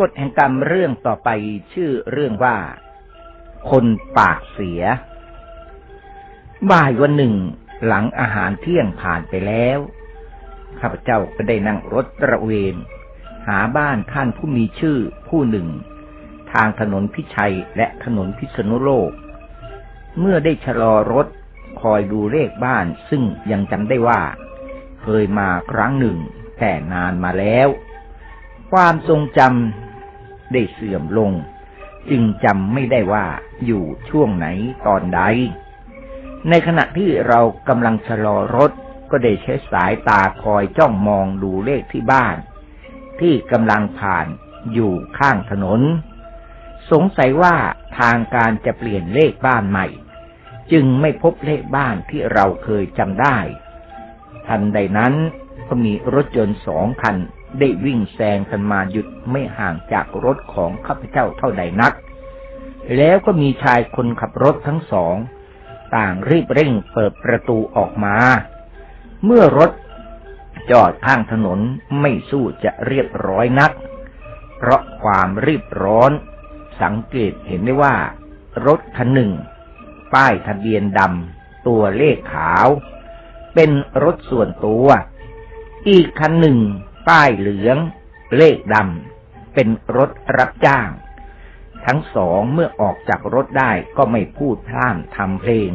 กฎแห่งกรรมเรื่องต่อไปชื่อเรื่องว่า คนปากเสีย บ่ายวันหนึ่ง หลังอาหารเที่ยงผ่านไปแล้ว ข้าพเจ้าก็ได้นั่งรถตระเวน หาบ้านท่านผู้มีชื่อผู้หนึ่ง ทางถนนพิชัยและถนนพิษณุโลก เมื่อได้ชะลอรถคอยดูเลขบ้านซึ่งยังจำได้ว่า เคยมาครั้งหนึ่งแต่นานมาแล้ว ความทรงจำได้เสื่อมลง จึงจำไม่ได้ว่าอยู่ช่วงไหนตอนใด ในขณะที่เรากำลังชะลอรถก็ได้ใช้สายตาคอยจ้องมองดูเลขที่บ้าน ที่กำลังผ่านอยู่ข้างถนน สงสัยว่าทางการจะเปลี่ยนเลขบ้านใหม่ จึงไม่พบเลขบ้านที่เราเคยจำได้ ทันใดนั้นก็มีรถยนต์สองคัน ได้วิ่งแซงกันมาหยุดไม่ห่างจากรถของข้าพเจ้าเท่าใดนัก แล้วก็มีชายคนขับรถทั้งสอง ต่างรีบเร่งเปิดประตูออกมา เมื่อรถจอดข้างถนนไม่สู้จะเรียบร้อยนัก เพราะความรีบร้อน สังเกตเห็นได้ว่า รถคันหนึ่ง ป้ายทะเบียนดำตัวเลขขาว เป็นรถส่วนตัว อีกคันหนึ่ง ป้ายเหลือง เลขดำเป็นรถรับจ้าง ทั้งสองเมื่อออกจากรถได้ก็ไม่พูดพร่ำทำเพลง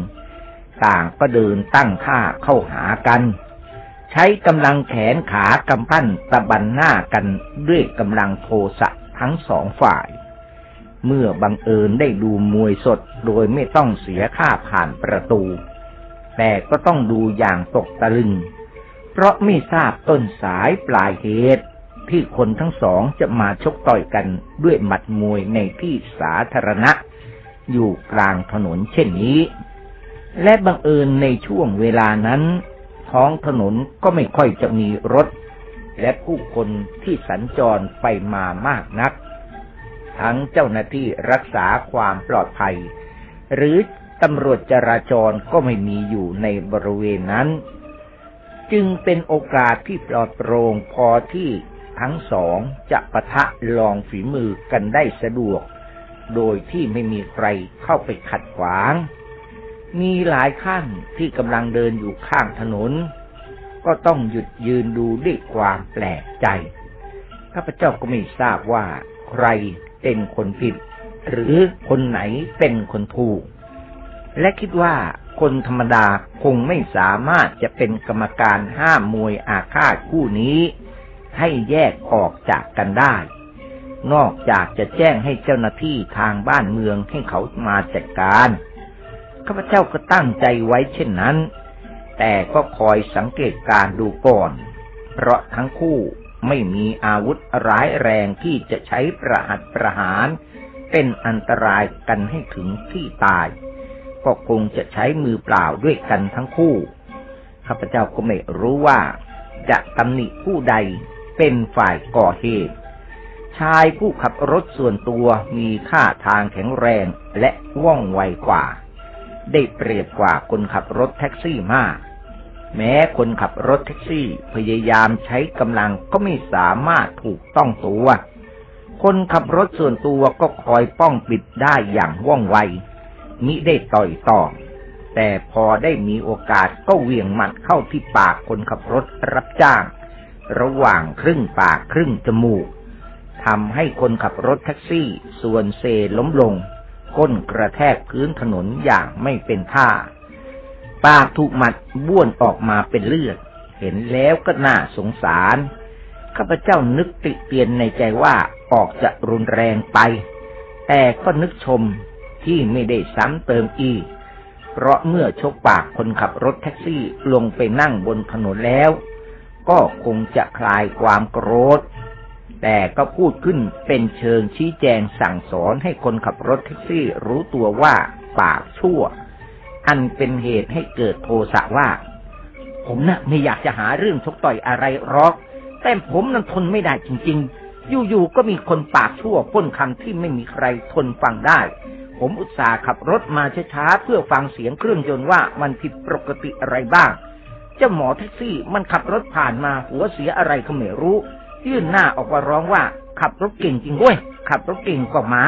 ต่างก็เดินตั้งท่าเข้าหากัน ใช้กำลังแขนขากำปั้นตะบันหน้ากันด้วยกำลังโทสะทั้งสองฝ่าย เมื่อบังเอิญได้ดูมวยสดโดยไม่ต้องเสียค่าผ่านประตู แต่ก็ต้องดูอย่างตกตะลึง เพราะไม่ทราบต้นสายปลายเหตุ ที่คนทั้งสองจะมาชกต่อยกันด้วยหมัดมวยในที่สาธารณะ อยู่กลางถนนเช่นนี้ และบังเอิญในช่วงเวลานั้น ท้องถนนก็ไม่ค่อยจะมีรถ และผู้คนที่สัญจรไปมามากนัก ทั้งเจ้าหน้าที่รักษาความปลอดภัย หรือตำรวจจราจรก็ไม่มีอยู่ในบริเวณนั้น จึงเป็นโอกาสที่ปลอดโปร่งพอที่ทั้งสองจะปะทะลองฝีมือกันได้สะดวก โดยที่ไม่มีใครเข้าไปขัดขวาง มีหลายขั้นที่กำลังเดินอยู่ข้างถนน ก็ต้องหยุดยืนดูด้วยความแปลกใจ ข้าพเจ้าก็ไม่ทราบว่าใครเป็นคนผิด หรือคนไหนเป็นคนถูก และคิดว่าคนธรรมดาคงไม่สามารถจะเป็นกรรมการห้ามมวยอาฆาตคู่นี้ ให้แยกออกจากกันได้ นอกจากจะแจ้งให้เจ้าหน้าที่ทางบ้านเมืองให้เขามาจัดการข้าพเจ้าก็ตั้งใจไว้เช่นนั้น แต่ก็คอยสังเกตการดูก่อน เพราะทั้งคู่ไม่มีอาวุธร้ายแรงที่จะใช้ประหัตประหาร เป็นอันตรายกันให้ถึงที่ตาย ก็คงจะใช้มือเปล่าด้วยกันทั้งคู่ ข้าพเจ้าก็ไม่รู้ว่า จะตำหนิผู้ใดเป็นฝ่ายก่อเหตุ ชายผู้ขับรถส่วนตัวมีท่าทางแข็งแรงและว่องไวกว่า ได้เปรียบกว่าคนขับรถแท็กซี่มาก แม้คนขับรถแท็กซี่พยายามใช้กำลังก็ไม่สามารถถูกต้องตัวคนขับรถส่วนตัวก็คอยป้องปิดได้อย่างว่องไว มิได้ต่อยตอแต่พอได้มีโอกาสก็เหวี่ยงหมัดเข้าที่ปากคนขับรถรับจ้าง ระหว่างครึ่งปากครึ่งจมูกทำให้คนขับรถแท็กซี่ ส่วนเซล้มลง ก้นกระแทกพื้นถนนอย่างไม่เป็นท่า ปากถูกหมัดบ้วนออกมาเป็นเลือด เห็นแล้วก็น่าสงสาร ข้าพเจ้านึกติเตียนในใจว่าออกจะรุนแรงไป แต่ก็นึกชม ที่ไม่ได้ซ้ำเติมอีก เพราะเมื่อชกปากคนขับรถแท็กซี่ลงไปนั่งบนถนนแล้ว ก็คงจะคลายความโกรธ แต่ก็พูดขึ้นเป็นเชิงชี้แจงสั่งสอนให้คนขับรถแท็กซี่รู้ตัวว่าปากชั่ว อันเป็นเหตุให้เกิดโทสะว่า ผมนะ่ะไม่อยากจะหาเรื่องชกต่อยอะไรหรอก แต่ผมนั้นทนไม่ได้จริง ๆอยู่ๆ ก็มีคนปากชั่วพ่นคำที่ไม่มีใครทนฟังได้ ผมอุตส่าห์ขับรถมาช้าๆเพื่อฟังเสียงเครื่องยนต์ว่ามันผิดปกติอะไรบ้างเจ้าหมอแท็กซี่มันขับรถผ่านมาหัวเสียอะไรก็ไม่รู้ ยื่นหน้าออกมาร้องว่า ขับรถเก่งจริงด้ยขับรถเก่งกว่าหมา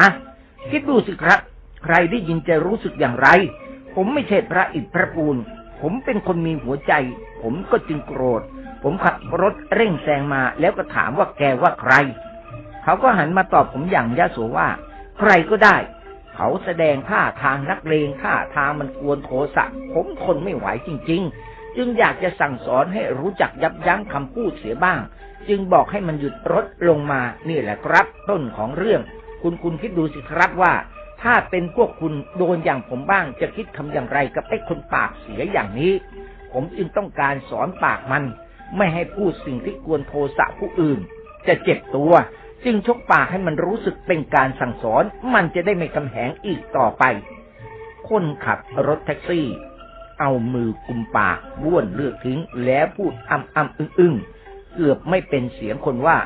คิดดูสิครับ ใครได้ยินจะรู้สึกอย่างไร ผมไม่ใช่พระอิฐพระปูน ผมเป็นคนมีหัวใจ ผมก็จึงโกรธ ผมขับรถเร่งแซงมาแล้วก็ถามว่าแกว่าใคร เขาก็หันมาตอบผมอย่างยะโสว่า ใครก็ได้ เขาแสดงท่าทางนักเลงท่าทางมันกวนโทสะผมทนไม่ไหวจริง ๆ จึงอยากจะสั่งสอนให้รู้จักยับยั้งคำพูดเสียบ้าง จึงบอกให้มันหยุดรถลงมา นี่แหละครับ ต้นของเรื่อง คุณคุณคิดดูสิครับว่า ถ้าเป็นพวกคุณโดนอย่างผมบ้าง จะคิดทำอย่างไรกับไอ้คนปากเสียอย่างนี้ ผมจึงต้องการสอนปากมัน ไม่ให้พูดสิ่งที่กวนโทสะผู้อื่น จะเจ็บตัว จึงชกปากให้มันรู้สึกเป็นการสั่งสอน มันจะได้ไม่กำแหงอีกต่อไป คนขับรถแท็กซี่ เอามือกุมปากบ้วนเลือกทิ้ง แล้วพูดอ้ำอ้ำอึ้งอึ้งเกือบไม่เป็นเสียงคนว่า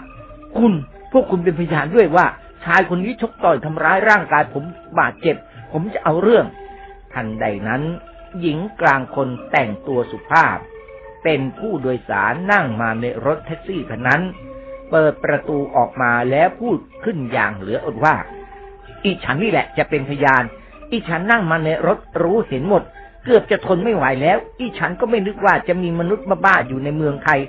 คุณพวกคุณเป็นพยานด้วยว่า ชายคนนี้ชกต่อยทำร้ายร่างกายผมบาดเจ็บ ผมจะเอาเรื่อง ทันใดนั้น หญิงกลางคนแต่งตัวสุภาพ เป็นผู้โดยสารนั่งมาในรถแท็กซี่คันนั้น เปิดประตูออกมาแล้วพูดขึ้นอย่างเหลืออดว่า อีฉันนี่แหละจะเป็นพยาน อีฉันนั่งมาในรถรู้เห็นหมด เกือบจะทนไม่ไหวแล้ว อีฉันก็ไม่นึกว่าจะมีมนุษย์บ้าๆอยู่ในเมืองไทย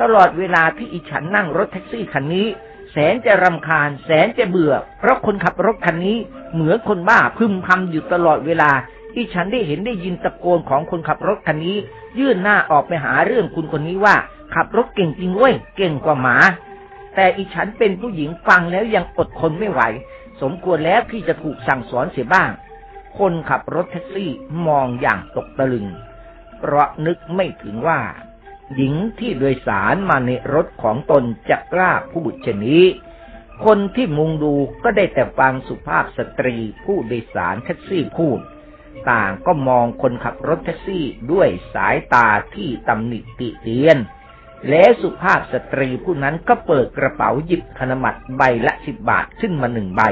ตลอดเวลาที่อีฉันนั่งรถแท็กซี่คันนี้ แสนจะรำคาญ แสนจะเบื่อ เพราะคนขับรถคันนี้ เหมือนคนบ้าพึมพำอยู่ตลอดเวลาอีฉันได้เห็นได้ยินตะโกนของคนขับรถคันนี้ ยื่นหน้าออกไปหาเรื่องคุณคนนี้ว่า ขับรถเก่งจริงเว้ยเก่งกว่าหมา แต่อีฉันเป็นผู้หญิงฟังแล้วยังอดทนไม่ไหว สมควรแล้วที่จะถูกสั่งสอนเสียบ้าง คนขับรถแท็กซี่มองอย่างตกตะลึง เพราะนึกไม่ถึงว่า หญิงที่โดยสารมาในรถของตนจะกล้าพูดเช่นนี้ คนที่มุงดูก็ได้แต่ฟังสุภาพสตรีผู้โดยสารแท็กซี่พูด ต่างก็มองคนขับรถแท็กซี่ด้วยสายตาที่ตำหนิติเตียน และสุภาพสตรีผู้นั้นก็เปิดกระเป๋าหยิบธนบัตรใบละสิบบาทขึ้นมาหนึ่งใบ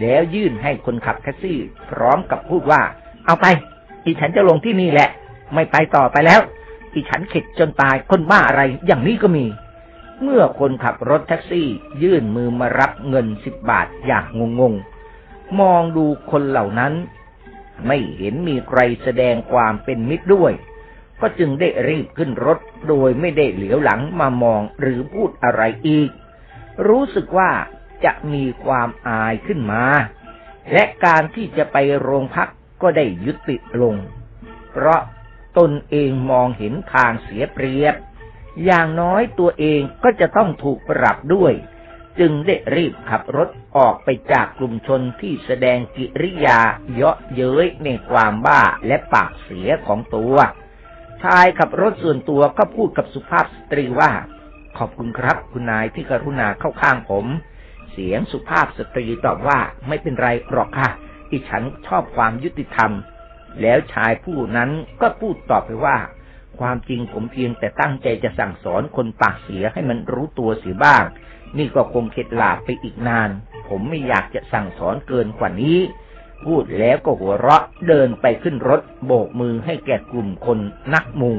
แล้วยื่นให้คนขับแท็กซี่ พร้อมกับพูดว่า เอาไป อีฉันจะลงที่นี่แหละ ไม่ไปต่อไปแล้ว อีฉันเข็ดจนตายคนบ้าอะไรอย่างนี้ก็มี เมื่อคนขับรถแท็กซี่ ยื่นมือมารับเงินสิบบาทอย่างงงๆ มองดูคนเหล่านั้น ไม่เห็นมีใครแสดงความเป็นมิตรด้วย ก็จึงได้รีบขึ้นรถโดยไม่ได้เหลียวหลังมามองหรือพูดอะไรอีก รู้สึกว่าจะมีความอายขึ้นมา และการที่จะไปโรงพักก็ได้ยุติลง เพราะตนเองมองเห็นทางเสียเปรียบ อย่างน้อยตัวเองก็จะต้องถูกปรับด้วย จึงได้รีบขับรถออกไปจากกลุ่มชนที่แสดงกิริยาเยาะเย้ยในความบ้าและปากเสียของตัว ชายขับรถส่วนตัวก็พูดกับสุภาพสตรีว่า ขอบคุณครับ คุณนายที่กรุณาเข้าข้างผม เสียงสุภาพสตรีตอบว่าไม่เป็นไรหรอกค่ะอีฉันชอบความยุติธรรม แล้วชายผู้นั้นก็พูดตอบไปว่า ความจริงผมเพียงแต่ตั้งใจจะสั่งสอนคนปากเสียให้มันรู้ตัวเสียบ้าง นี่ก็คงเข็ดหลาบไปอีกนาน ผมไม่อยากจะสั่งสอนเกินกว่านี้ พูดแล้วก็หัวเราะเดินไปขึ้นรถโบกมือให้แก่กลุ่มคนนักมุง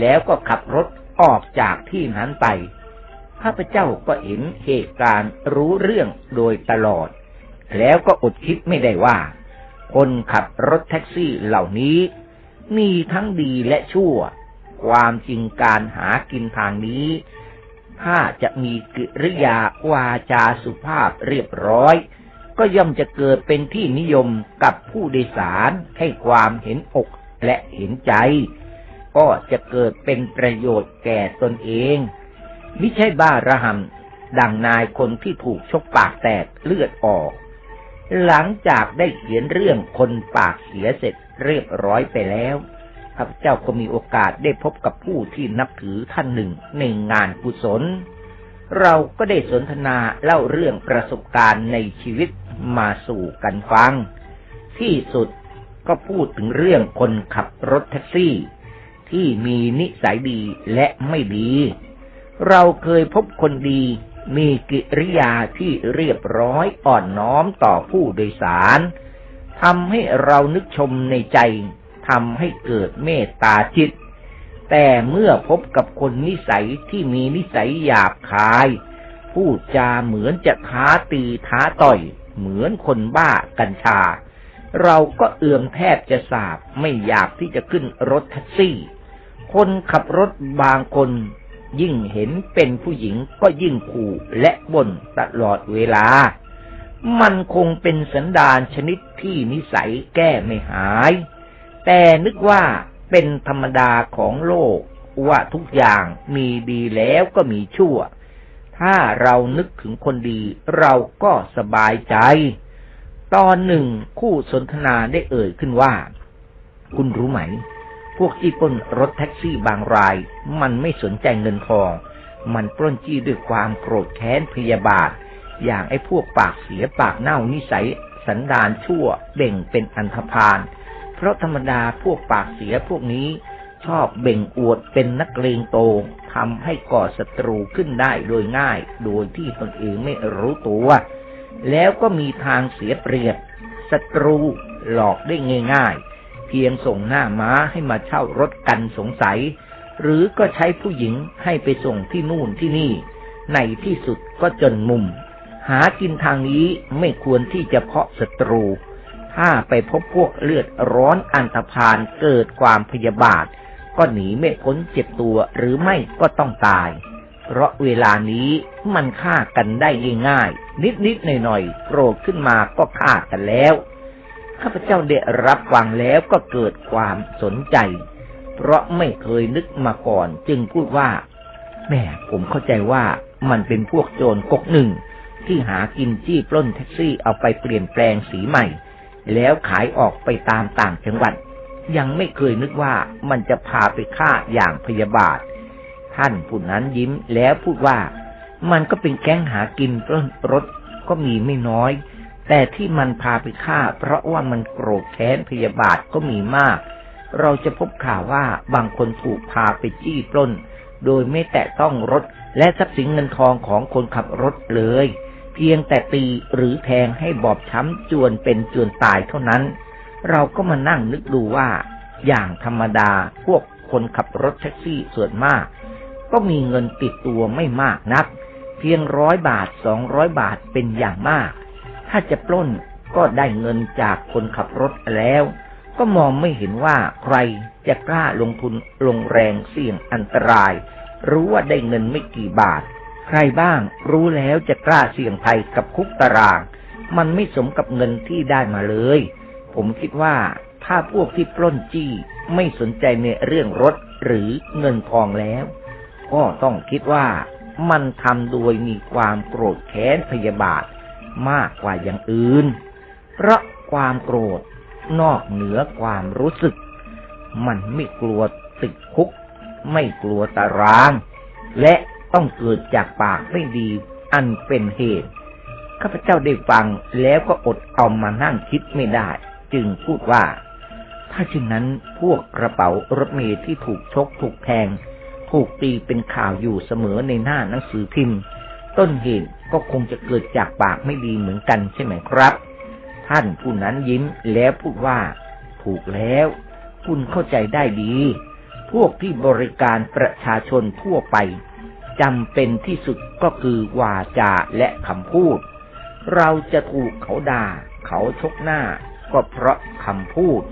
แล้วก็ขับรถออกจากที่นั้นไป ข้าพเจ้าก็เห็นเหตุการณ์รู้เรื่องโดยตลอด แล้วก็อดคิดไม่ได้ว่า คนขับรถแท็กซี่เหล่านี้ มีทั้งดีและชั่ว ความจริงการหากินทางนี้ ถ้าจะมีกิริยาวาจาสุภาพเรียบร้อย ก็ย่อมจะเกิดเป็นที่นิยมกับผู้โดยสารให้ความเห็นอกและเห็นใจ ก็จะเกิดเป็นประโยชน์แก่ตนเองไม่ใช่บ้าระหำดังนายคนที่ถูกชกปากแตกเลือดออก หลังจากได้เขียนเรื่องคนปากเสียเสร็จเรียบร้อยไปแล้วข้าพเจ้าก็มีโอกาสได้พบกับผู้ที่นับถือท่านหนึ่งในงานกุศล เราก็ได้สนทนาเล่าเรื่องประสบการณ์ในชีวิต มาสู่กันฟัง ที่สุดก็พูดถึงเรื่องคนขับรถแท็กซี่ ที่มีนิสัยดีและไม่ดี เราเคยพบคนดีมีกิริยาที่เรียบร้อยอ่อนน้อมต่อผู้โดยสารทำให้เรานึกชมในใจทำให้เกิดเมตตาจิต แต่เมื่อพบกับคนนิสัยที่มีนิสัยหยาบคาย พูดจาเหมือนจะท้าตีท้าต่อย เหมือนคนบ้ากัญชา เราก็เอื่อมแทบจะสาบไม่อยากที่จะขึ้นรถแท็กซี่ คนขับรถบางคนยิ่งเห็นเป็นผู้หญิงก็ยิ่งขู่และบ่นตลอดเวลา มันคงเป็นสันดานชนิดที่นิสัยแก้ไม่หาย แต่นึกว่าเป็นธรรมดาของโลกว่าทุกอย่างมีดีแล้วก็มีชั่ว ถ้าเรานึกถึงคนดี เราก็สบายใจ ตอนหนึ่งคู่สนทนาได้เอ่ยขึ้นว่า คุณรู้ไหม พวกที่ปล้นรถแท็กซี่บางราย มันไม่สนใจเงินทอง มันปล้นจี้ด้วยความโกรธแค้นพยาบาท อย่างไอ้พวกปากเสียปากเน่านิสัยสันดานชั่วเบ่งเป็นอันธพาลเพราะธรรมดาพวกปากเสียพวกนี้ ชอบเบ่งอวดเป็นนักเลงโตทำให้ก่อศัตรูขึ้นได้โดยง่าย โดยที่ตนเองไม่รู้ตัว แล้วก็มีทางเสียเปรียบศัตรูหลอกได้ง่าย ๆ เพียงส่งหน้าม้าให้มาเช่ารถกันสงสัย หรือก็ใช้ผู้หญิงให้ไปส่งที่นู่นที่นี่ ในที่สุดก็จนมุม หากินทางนี้ไม่ควรที่จะเพาะศัตรู ถ้าไปพบพวกเลือดร้อนอันตรพานเกิดความพยาบาท ก็หนีไม่พ้นเจ็บตัวหรือไม่ก็ต้องตาย เพราะเวลานี้มันฆ่ากันได้ง่ายๆนิดๆหน่อยๆโกรธขึ้นมาก็ฆ่ากันแล้วข้าพเจ้าได้รับฟังแล้วก็เกิดความสนใจ เพราะไม่เคยนึกมาก่อนจึงพูดว่าแม่ผมเข้าใจว่ามันเป็นพวกโจรกกหนึ่ง ที่หากินจี้ปล้นแท็กซี่เอาไปเปลี่ยนแปลงสีใหม่ แล้วขายออกไปตามต่างจังหวัด ยังไม่เคยนึกว่ามันจะพาไปฆ่าอย่างพยาบาท ท่านผู้นั้นยิ้มแล้วพูดว่ามันก็เป็นแก๊งหากินปล้นรถก็มีไม่น้อย แต่ที่มันพาไปฆ่า เพราะว่ามันโกรธแค้นพยาบาทก็มีมาก เราจะพบข่าวว่าบางคนถูกพาไปจี้ปล้น โดยไม่แตะต้องรถ และทรัพย์สินเงินทองของคนขับรถเลย เพียงแต่ตีหรือแทงให้บอบช้ำจวนเป็นจวนตายเท่านั้น เราก็มานั่งนึกดูว่า อย่างธรรมดาพวกคนขับรถแท็กซี่ส่วนมาก ก็มีเงินติดตัวไม่มากนัก เพียงร้อยบาทสองร้อยบาทเป็นอย่างมาก ถ้าจะปล้นก็ได้เงินจากคนขับรถแล้ว ก็มองไม่เห็นว่าใครจะกล้าลงทุนลงแรงเสี่ยงอันตราย รู้ว่าได้เงินไม่กี่บาท ใครบ้างรู้แล้วจะกล้าเสี่ยงภัยกับคุกตาราง มันไม่สมกับเงินที่ได้มาเลย ผมคิดว่าถ้าพวกที่ปล้นจี้ไม่สนใจในเรื่องรถหรือเงินทองแล้ว ก็ต้องคิดว่ามันทำโดยมีความโกรธแค้นพยาบาทมากกว่าอย่างอื่น เพราะความโกรธนอกเหนือความรู้สึก มันไม่กลัวติดคุก ไม่กลัวตาราง และต้องเกิดจากปากไม่ดีอันเป็นเหตุ ข้าพเจ้าได้ฟังแล้วก็อดเอามานั่งคิดไม่ได้ จึงพูดว่า ถ้าเช่นนั้นพวกกระเป๋ารถเมล์ที่ถูกชกถูกแทง ถูกตีเป็นข่าวอยู่เสมอในหน้าหนังสือพิมพ์ ต้นเหตุก็คงจะเกิดจากปากไม่ดีเหมือนกันใช่ไหมครับ ท่านผู้นั้นยิ้มแล้วพูดว่า ถูกแล้ว คุณเข้าใจได้ดี พวกที่บริการประชาชนทั่วไปจำเป็นที่สุดก็คือวาจาและคำพูด เราจะถูกเขาด่า เขาชกหน้า ก็เพราะคำพูด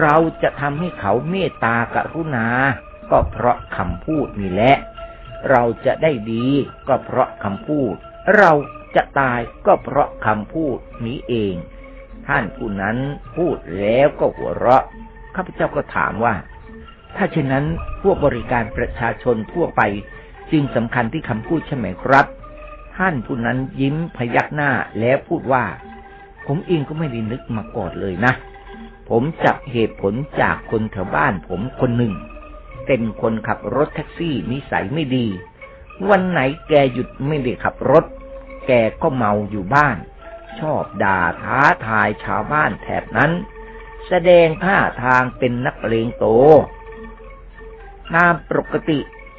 เราจะทำให้เขาเมตตากรุณา ก็เพราะคำพูดนี่แหละ เราจะได้ดีก็เพราะคำพูด เราจะตายก็เพราะคำพูดนี้เอง ท่านผู้นั้นพูดแล้วก็หัวเราะข้าพเจ้าก็ถามว่า ถ้าเช่นนั้นพวกบริการประชาชนทั่วไปจึงสำคัญที่คำพูดใช่ไหมครับ ท่านผู้นั้นยิ้มพยักหน้าแล้วพูดว่า ผมเองก็ไม่ได้นึกมาก่อนเลยนะ ผมจับเหตุผลจากคนแถวบ้านผมคนหนึ่ง เป็นคนขับรถแท็กซี่นิสัยไม่ดี วันไหนแกหยุดไม่ได้ขับรถ แกก็เมาอยู่บ้าน ชอบด่าท้าทายชาวบ้านแถบนั้น แสดงท่าทางเป็นนักเลงโตตามปกติ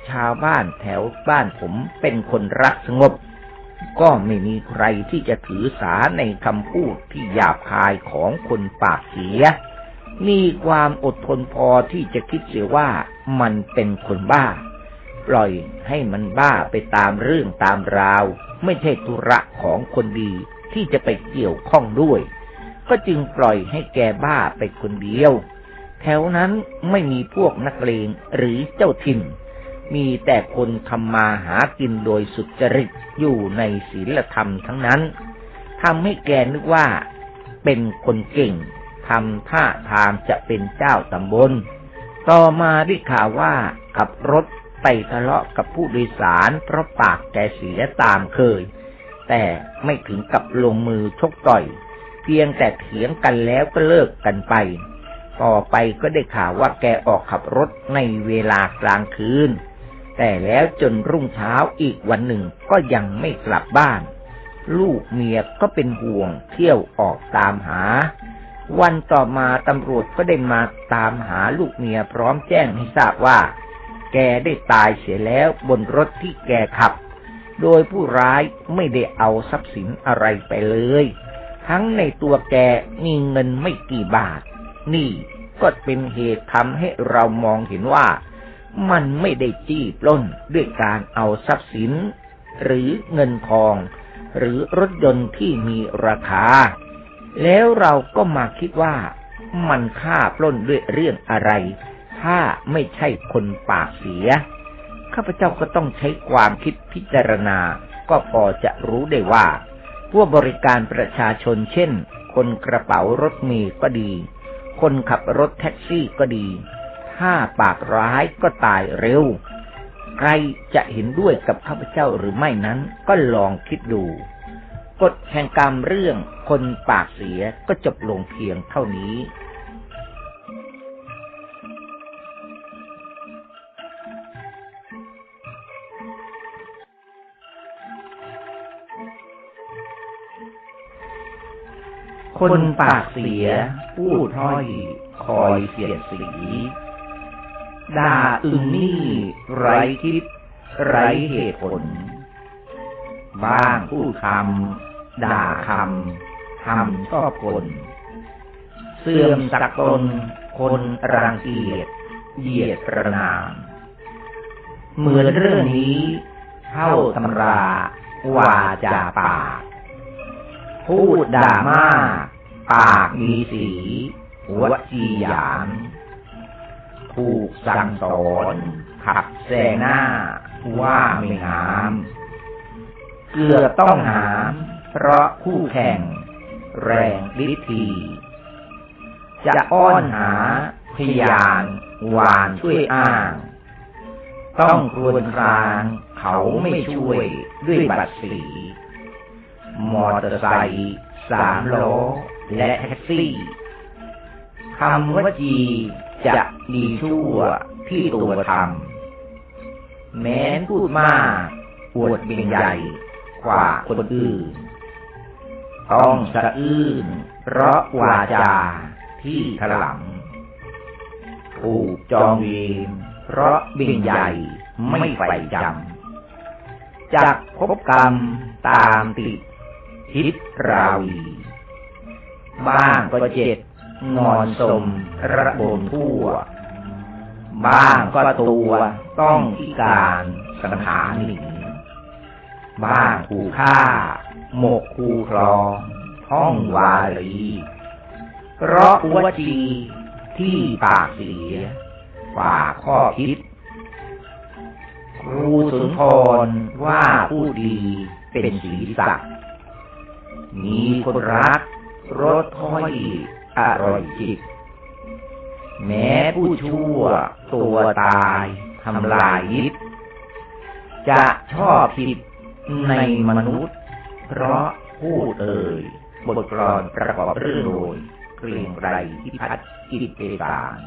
ชาวบ้านแถวบ้านผมเป็นคนรักสงบ ก็ไม่มีใครที่จะถือสาในคำพูดที่หยาบคายของคนปากเสีย มีความอดทนพอที่จะคิดเสียว่ามันเป็นคนบ้า ปล่อยให้มันบ้าไปตามเรื่องตามราว ไม่ใช่ธุระของคนดีที่จะไปเกี่ยวข้องด้วย ก็จึงปล่อยให้แกบ้าไปคนเดียว แถวนั้นไม่มีพวกนักเลงหรือเจ้าถิ่น มีแต่คนทำมาหากินโดยสุจริตอยู่ในศีลธรรมทั้งนั้นทำให้แกนึกว่า เป็นคนเก่งทำท่าทางจะเป็นเจ้าตำบล ต่อมาได้ข่าวว่าขับรถไปทะเลาะกับผู้โดยสารเพราะปากแกเสียตามเคย แต่ไม่ถึงกับลงมือชกต่อย เพียงแต่เถียงกันแล้วก็เลิกกันไป ต่อไปก็ได้ข่าวว่าแกออกขับรถในเวลากลางคืน แต่แล้วจนรุ่งเช้าอีกวันหนึ่งก็ยังไม่กลับบ้าน ลูกเมียก็เป็นห่วงเที่ยวออกตามหา วันต่อมาตำรวจก็ได้มาตามหาลูกเมียพร้อมแจ้งให้ทราบว่า แกได้ตายเสียแล้วบนรถที่แกขับ โดยผู้ร้ายไม่ได้เอาทรัพย์สินอะไรไปเลย ทั้งในตัวแกมีเงินไม่กี่บาท นี่ก็เป็นเหตุทำให้เรามองเห็นว่า มันไม่ได้จี้ปล้นด้วยการเอาทรัพย์สิน หรือเงินทอง หรือรถยนต์ที่มีราคา แล้วเราก็มาคิดว่ามันฆ่าปล้นด้วยเรื่องอะไร ถ้าไม่ใช่คนปากเสีย ข้าพเจ้าก็ต้องใช้ความคิดพิจารณา ก็พอจะรู้ได้ว่าพวกบริการประชาชนเช่น คนกระเป๋ารถเมล์ก็ดี คนขับรถแท็กซี่ก็ดี ถ้าปากร้ายก็ตายเร็ว ใครจะเห็นด้วยกับข้าพเจ้าหรือไม่นั้นก็ลองคิดดูกฎแห่งกรรมเรื่องคนปากเสียก็จบลงเพียงเท่านี้คนปากเสีย พูดถ้อย คอยเสียดสี ด่าอึงนี่ไรคิด ไรเหตุผล บ้างพูดคำด่าคำทำชอบคนเสื่อมสักตนคนรังเกียจเหยียดประนาม เหมือนเรื่องนี้เท่าตำราวาจาปาก พูดด่ามาก ปากมีสี หัวจีหยาม ถูกสั่งสอนขับแซงหน้า ว่าไม่งาม เกือบต้องหาม เพราะคู่แข่ง แรงฤทธีจะอ้อนหาพยานหวานช่วยอ้าง ต้องครวญครางเขาไม่ช่วยด้วยบัตรสี มอเตอร์ไซค์สามล้อและแท็กซี่คำว่าจี จะดีชั่วที่ตัวทำแม้นพูดมากปวดเป็นใหญ่กว่าคนอื่น ต้องสะอื้นเพราะวาจาที่ถลำถูกจองเวรเพราะบินใหญ่ไม่ใฝ่จำจักพบกรรมตามติดทิศราวี บ้างก็เจ็ด งอนสมระบมทั่ว บ้างก็ตัวต้องพิการสังหารหนีบ้างถูกฆ่า หมกคูคลองท่องวาลีเพราะวจีที่ปากเสียฝ่าข้อคิด ครูสุนทรว่าผู้ดีเป็นศีสักดิ์มีคนรักรสถ้อย อร่อยจิต แม้ผู้ชั่วตัวตายทำลายยิตจะชอบผิดในมนุษย์ เพราะพูดเอ่ยบทกลอนประกอบเรื่องโดยเกรียงไกรพิพัฒน์กิจเอตาน